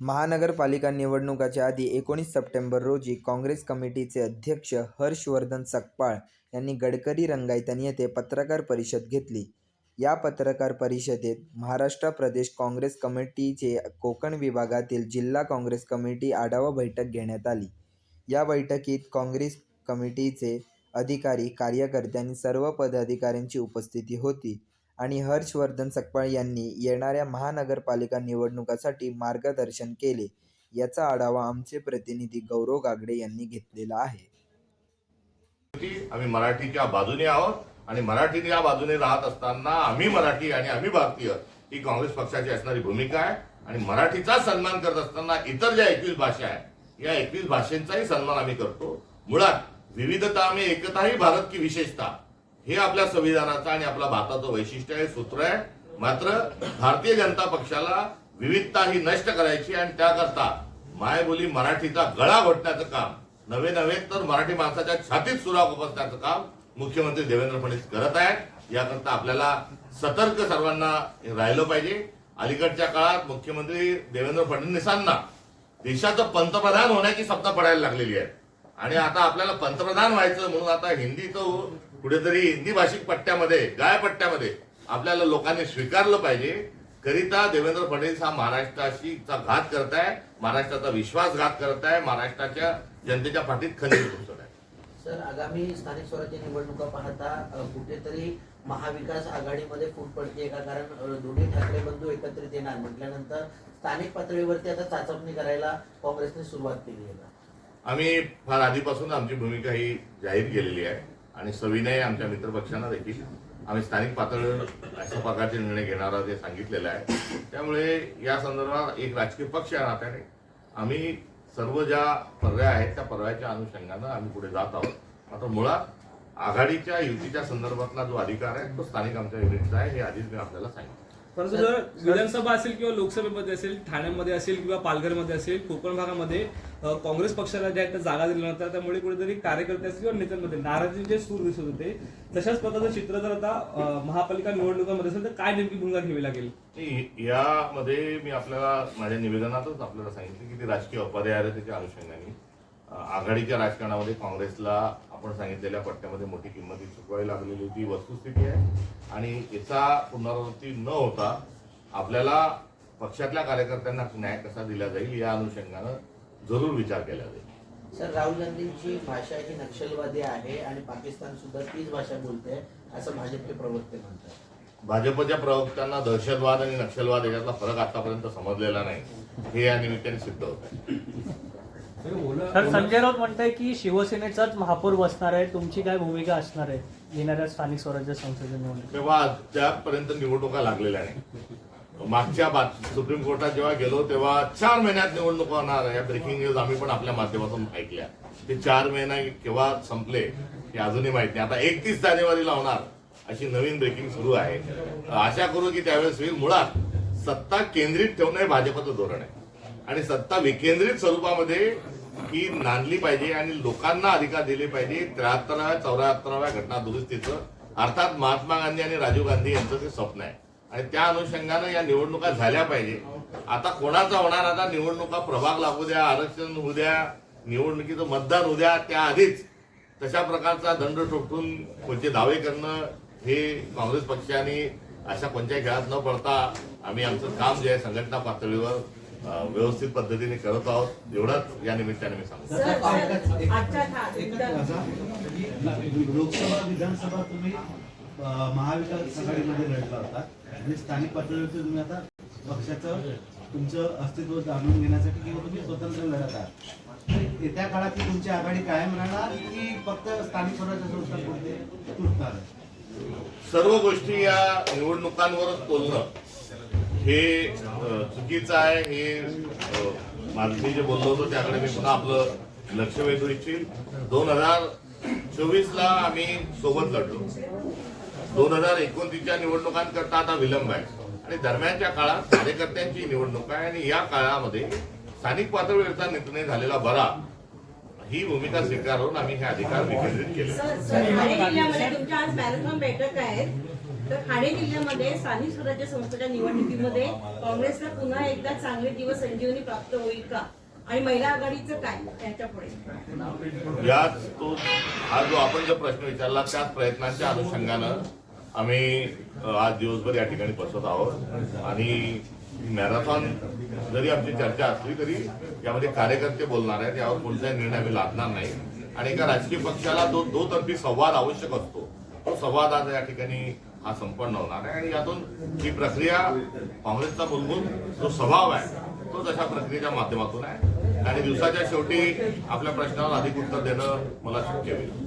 महानगरपालिका निवडणुकांच्या आधी एकोणीस सप्टेंबर रोजी काँग्रेस कमिटीचे अध्यक्ष हर्षवर्धन सकपाळ यांनी गडकरी रंगायतन येथे पत्रकार परिषद घेतली. या पत्रकार परिषदेत महाराष्ट्र प्रदेश काँग्रेस कमिटीचे कोकण विभागातील जिल्हा काँग्रेस कमिटी आढावा बैठक घेण्यात आली. या बैठकीत काँग्रेस कमिटीचे अधिकारी, कार्यकर्ते आणि सर्व पदाधिकाऱ्यांची उपस्थिती होती आणि हर्षवर्धन सकपाळ यांनी येणाऱ्या महानगरपालिका निवडणुकासाठी मार्गदर्शन केले, याचा आढावा आमचे प्रतिनिधी गौरव गागडे यांनी घेतलेला आहे. आम्ही मराठीच्या बाजूने आहोत आणि मराठीच्या बाजूने राहत असताना आम्ही मराठी आणि आम्ही भारतीय ही काँग्रेस पक्षाची असणारी भूमिका आहे. आणि मराठीचा सन्मान करत असताना इतर ज्या एकवीस भाषा आहेत या एकवीस भाषेंचाही सन्मान आम्ही करतो. मुळात विविधता आम्ही एकता ही भारत की विशेषता हे आपल्या संविधानाचं आणि आपल्या भारताचं वैशिष्ट्य आहे सूत्र आहे. मात्र भारतीय जनता पक्षाला विविधता ही नष्ट करायची आणि त्याकरता मायबोली मराठीचा गळा घोटण्याचं काम नवे नवे तर मराठी माणसाच्या छातीत सुराग उपसण्याचं काम मुख्यमंत्री देवेंद्र फडणवीस करत आहेत. याकरता आपल्याला सतर्क सर्वांना राहिलं पाहिजे. अलीकडच्या काळात मुख्यमंत्री देवेंद्र फडणवीसांना देशाचं पंतप्रधान होण्याची सत्ता पडायला लागलेली आहे. आणि आता आपल्याला पंतप्रधान व्हायचं म्हणून आता हिंदीचं कुठेतरी हिंदी भाषिक पट्ट्यामध्ये गाय पट्ट्यामध्ये आपल्याला लोकांनी स्वीकारलं पाहिजे. करिता देवेंद्र फडणवीस हा महाराष्ट्राशी घात करताय महाराष्ट्राचा विश्वासघात करताय महाराष्ट्राच्या जनतेच्या पाठीत खंजीर घुसत आहे सर आगामी स्थानिक स्वराज्य निवडणुका पाहता कुठेतरी महाविकास आघाडीमध्ये फूट पडते का? कारण दोन्ही ठाकरे बंधू एकत्रित येणार. म्हटल्यानंतर स्थानिक पातळीवरती आता चाचपणी करायला काँग्रेसने सुरुवात केली आहे आम्ही फार आधीपासून आमची भूमिका ही जाहीर केलेली आहे. आणि सविनय आमच्या मित्रपक्षांना देखील आम्ही स्थानिक पातळीवर अशा प्रकारचे निर्णय घेणार ते सांगितलेलं आहे त्यामुळे या संदर्भात एक राजकीय पक्ष या नात्याने. आम्ही सर्व ज्या पर्याय आहेत त्या पर्यायाच्या अनुषंगानं आम्ही पुढे जात आहोत. मात्र मुळात आघाडीच्या युतीच्या संदर्भातला जो अधिकार आहे तो स्थानिक आमच्या युनिटचा आहे हे आधीच मी आपल्याला सांगितलं. परंतु जर विधानसभा असेल किंवा लोकसभेमध्ये असेल ठाण्यामध्ये असेल किंवा पालघरमध्ये असेल कोकण भागामध्ये काँग्रेस पक्षाला ज्या आहेत त्या जागा दिल्या नव्हत्या त्यामुळे कुठेतरी कार्यकर्ते असतील किंवा नेत्यांमध्ये नाराजीचे सूर दिसत होते तशाच प्रकारचं चित्र जर आता महापालिका निवडणुकांमध्ये असेल तर काय नेमकी भूमिका घ्यावी लागेल? यामध्ये मी आपल्याला माझ्या निवेदनातच आपल्याला सांगितलं की ती राजकीय अपरिहार्यतेच्या अनुषंगाने आघाडीच्या राजकारणामध्ये काँग्रेसला आपण सांगितलेल्या पट्ट्यामध्ये मोठी किंमत चुकवावी लागलेली होती वस्तुस्थिती आहे. आणि याचा पुनरावृत्ती न होता आपल्याला पक्षातल्या कार्यकर्त्यांना न्याय कसा दिला जाईल या अनुषंगानं जरूर विचार केला जाईल. सर राहुल गांधींची भाषा ही नक्षलवादी आहे आणि पाकिस्तान सुद्धा तीच भाषा बोलते असं भाजपचे प्रवक्ते म्हणतात. भाजपच्या प्रवक्त्यांना दहशतवाद आणि नक्षलवाद याच्यातला फरक आतापर्यंत समजलेला नाही. हे या निमित्ताने सिद्ध होत आहे. तर संजय राऊत म्हणताय की शिवसेनेचाच महापौर बसणार आहे तुमची काय भूमिका असणार आहे? येणाऱ्या स्थानिक स्वराज्य संसदीय निवडणूक तेव्हा त्यापर्यंत निवडणुका लागलेल्या नाही मागच्या बात सुप्रीम कोर्टात जेव्हा गेलो तेव्हा चार महिन्यात निवडणूक होणार या ब्रेकिंग न्यूज आम्ही पण आपल्या माध्यमातून ऐकल्या. ते चार महिना केव्हा संपले हे अजूनही माहीत नाही. आता एकतीस जानेवारीला होणार अशी नवीन ब्रेकिंग सुरू आहे. आशा करू की त्यावेळेस होईल. मुळात सत्ता केंद्रित ठेवणं हे भाजपचं धोरण आहे. आणि सत्ता विकेंद्रित स्वरूपामध्ये ही नांदली पाहिजे आणि लोकांना अधिकार दिले पाहिजे. त्र्याहत्तराव्या चौऱ्याहत्तराव्या घटना दुरुस्तीचं अर्थात महात्मा गांधी आणि राजीव गांधी यांचं ते स्वप्न आहे. आणि त्या अनुषंगानं या निवडणुका झाल्या पाहिजे. आता कोणाचा होणार? आता निवडणुका प्रभाग लागू द्या आरक्षण होऊ द्या निवडणुकीचं मतदान होऊ द्या त्याआधीच तशा प्रकारचा दंड ठोकून कोणते दावे करणं हे काँग्रेस पक्षाने अशा कोणत्याही खेळात न पडता आम्ही आमचं काम जे आहे संघटना पातळीवर व्यवस्थित पद्धतीने करत आहोत. एवढंच या निमित्ताने मी सांगतो. लोकसभा विधानसभा तुम्ही महाविकास आघाडीमध्ये लढला होता. आणि स्थानिक पातळीवरती तुम्ही आता पक्षाचं तुमचं अस्तित्व जाणून घेण्यासाठी किंवा तुम्ही स्वतंत्र लढत आहात. येत्या काळात तुमची आघाडी कायम राहणार की फक्त स्थानिक स्वराज्य संस्थांपुरते तुटणार? सर्व गोष्टी या निवडणुकांवरच बोलणं हे चुकीचं आहे. हे अं, जे बोललो होतो त्याकडे मी पुन्हा आपलं लक्ष वेधू इच्छिल दोन हजार चोवीस ला आम्ही सोबत लढलो. दोन हजार एकोणतीसच्या निवडणुकांकरता आता विलंब आहे. आणि दरम्यानच्या काळात कार्यकर्त्यांची निवडणूक आहे आणि या काळामध्ये स्थानिक पातळीवरचा निर्णय झालेला बरा. ही भूमिका स्वीकारून आम्ही हे अधिकार विकेंद्रित केले. तर ठाणे जिल्ह्यामध्ये स्थानिक स्वराज्य संस्थेच्या निवडणुकीमध्ये काँग्रेसला पुन्हा एकदा चांगले दिवस संजीवनी प्राप्त होईल का? आणि महिला आघाडीचं काय याच्यापुढे? याच तो हा जो आपण जो प्रश्न विचारला त्याच प्रयत्नांच्या अनुषंगानं आम्ही आज दिवसभर या ठिकाणी बसत आहोत. आणि मॅरेथॉन जरी आमची चर्चा असली तरी यामध्ये कार्यकर्ते बोलणार आहेत यावर कोणताही निर्णय आम्ही लादणार नाही. आणि एका राजकीय पक्षाला जो दोतर्फी संवाद आवश्यक असतो. तो संवाद आज या ठिकाणी हा संपन्न होणार आहे. आणि यातून ही प्रक्रिया काँग्रेसचा मूलभूत जो स्वभाव आहे तो तशा प्रक्रियेच्या माध्यमातून आहे. आणि दिवसाच्या शेवटी आपल्या प्रश्नावर अधिक उत्तर देणं मला शक्य होईल.